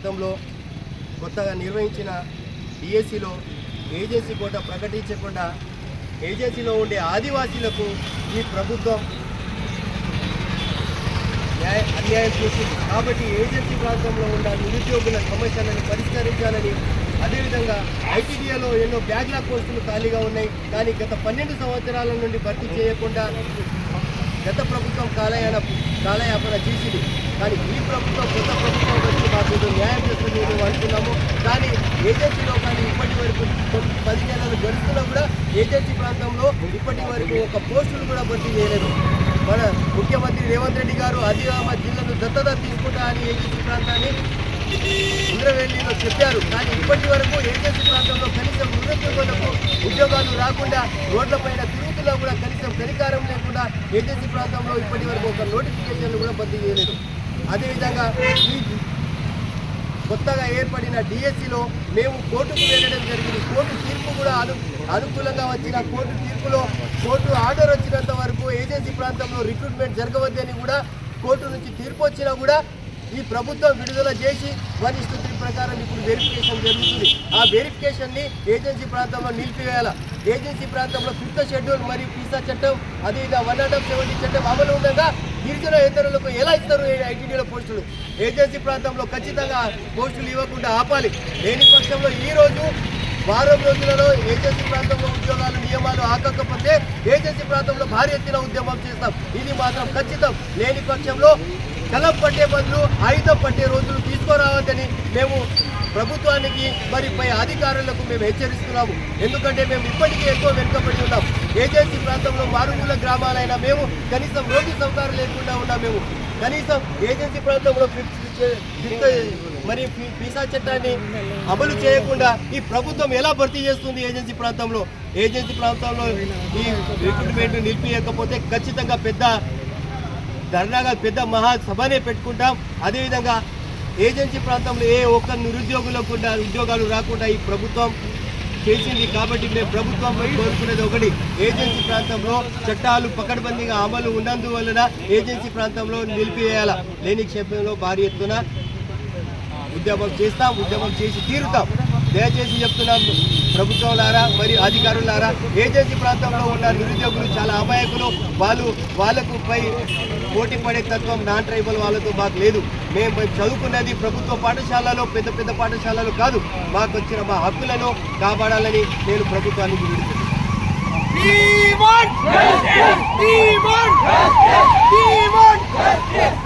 ప్రాంతంలో కొత్తగా నిర్వహించిన డిఎస్సిలో ఏజెన్సీ కోట ప్రకటించకుండా ఏజెన్సీలో ఉండే ఆదివాసీలకు ఈ ప్రభుత్వం న్యాయ అన్యాయం చేసింది. కాబట్టి ఏజెన్సీ ప్రాంతంలో ఉన్న నిరుద్యోగుల సమస్యలను పరిష్కరించాలని అదేవిధంగా ఐటీడీఏలో ఎన్నో బ్యాక్లాగ్ పోస్టులు ఖాళీగా ఉన్నాయి. కానీ గత పన్నెండు సంవత్సరాల నుండి భర్తీ చేయకుండా గత ప్రభుత్వం కాలయాన కాలయాపన చేసింది. కానీ ఈ ప్రభుత్వం కొత్త ప్రభుత్వం మీరు న్యాయం చేస్తుంది మేము అనుకున్నాము. కానీ ఏజెన్సీలో కానీ ఇప్పటి వరకు తొమ్మిది- పది నెలలు గడుస్తున్నా కూడా ఏజెన్సీ ప్రాంతంలో ఇప్పటి వరకు ఒక పోస్టులు కూడా భర్తీ చేయలేదు. మన ముఖ్యమంత్రి రేవంత్ రెడ్డి గారు ఆదిలాబాద్ జిల్లాను దత్తత తీసుకుంటా అని ఏజెన్సీ ప్రాంతాన్ని ఇంద్రవెల్లిలో చెప్పారు. కానీ ఇప్పటి వరకు ఏజెన్సీ ప్రాంతంలో కనీసం నిరుద్యోగులకు ఉద్యోగాలు రాకుండా రోడ్లపైన తిరుగుతున్నా కూడా కనీసం పరికారం లేకుండా ఏజెన్సీ ప్రాంతంలో ఇప్పటి వరకు ఒక నోటిఫికేషన్ కూడా బదిలీ చేయలేదు. అదేవిధంగా ఈ కొత్తగా ఏర్పడిన డిఎస్సిలో మేము కోర్టుకు వెళ్ళడం జరిగింది. కోర్టు తీర్పు కూడా అను అనుకూలంగా వచ్చిన కోర్టు తీర్పులో కోర్టు ఆర్డర్ వచ్చినంత వరకు ఏజెన్సీ ప్రాంతంలో రిక్రూట్మెంట్ జరగవద్దని కూడా కోర్టు నుంచి తీర్పు వచ్చినా కూడా ఈ ప్రభుత్వం విడుదల చేసి వన్ త్రీ ప్రకారం ఇప్పుడు వెరిఫికేషన్ జరుగుతుంది. ఆ వెరిఫికేషన్ని ఏజెన్సీ ప్రాంతంలో నిలిపివేయాల. ఏజెన్సీ ప్రాంతంలో ఫిఫ్త్ షెడ్యూల్ మరియు పీసా చట్టం అది వన్ అండ్ హాఫ్ సెవెంటీ చట్టం అమలు ఉండగా గిరిజన ఇతరులకు ఎలా ఇస్తారు ఐటీడీలో పోస్టులు? ఏజెన్సీ ప్రాంతంలో ఖచ్చితంగా పోస్టులు ఇవ్వకుండా ఆపాలి. లేని పక్షంలో ఈ రోజు వారం రోజులలో ఏజెన్సీ ప్రాంతంలో ఉద్యోగాలు నియమాలు ఆకకపోతే ఏజెన్సీ ప్రాంతంలో భారీ ఎత్తున ఉద్యమం చేస్తాం. ఇది మాత్రం ఖచ్చితం. లేని పక్షంలో కలం పట్టే బదులు ఆయుధం పట్టే రోజులు తీసుకురావద్దని మేము ప్రభుత్వానికి మరి పై అధికారులకు మేము హెచ్చరిస్తున్నాము. ఎందుకంటే మేము ఇప్పటికీ ఎక్కువ వెనుకబడి ఉన్నాం. ఏజెన్సీ ప్రాంతంలో మారుమూల గ్రామాలైన మేము కనీసం రోడ్డు సౌకర్యం లేకుండా ఉన్నాం మేము. కనీసం ఏజెన్సీ ప్రాంతంలో ఫిఫ్త్ మరి ఫీ- వీసా చట్టాన్ని అమలు చేయకుండా ఈ ప్రభుత్వం ఎలా భర్తీ చేస్తుంది ఏజెన్సీ ప్రాంతంలో? ఏజెన్సీ ప్రాంతంలో ఈ రిక్రూట్మెంట్ నిలిపియకపోతే ఖచ్చితంగా పెద్ద ధర్నాగా పెద్ద మహాసభనే పెట్టుకుంటాం. అదేవిధంగా ఏజెన్సీ ప్రాంతంలో ఏ ఒక్క నిరుద్యోగులకు కూడా ఉద్యోగాలు రాకుండా ఈ ప్రభుత్వం చేసింది కాబట్టి మేము ప్రభుత్వం కోరుకునేది ఒకటి. ఏజెన్సీ ప్రాంతంలో చట్టాలు పకడ్బందీగా అమలు ఉన్నందువలన ఏజెన్సీ ప్రాంతంలో నిలిపివేయాల. లేని క్షేత్రంలో భారీ ఎత్తున ఉద్యమం చేస్తాం ఉద్యమం చేసి తీరుతాం. దయచేసి చెప్తున్నాం ప్రభుత్వంలారా మరియు అధికారులారా ఏజెన్సీ ప్రాంతంలో ఉన్న నిరుద్యోగులు చాలా అమాయకులు వాళ్ళు వాళ్ళకు పై పోటీ పడే తత్వం నాన్ ట్రైబల్ వాళ్ళతో మాకు లేదు మేము చదువుకున్నది ప్రభుత్వ పాఠశాలలో పెద్ద పెద్ద పాఠశాలలో కాదు మాకు వచ్చిన మా హక్కులను కాపాడాలని నేను ప్రభుత్వానికి విడుతున్నాను We want justice! We want justice! We want justice!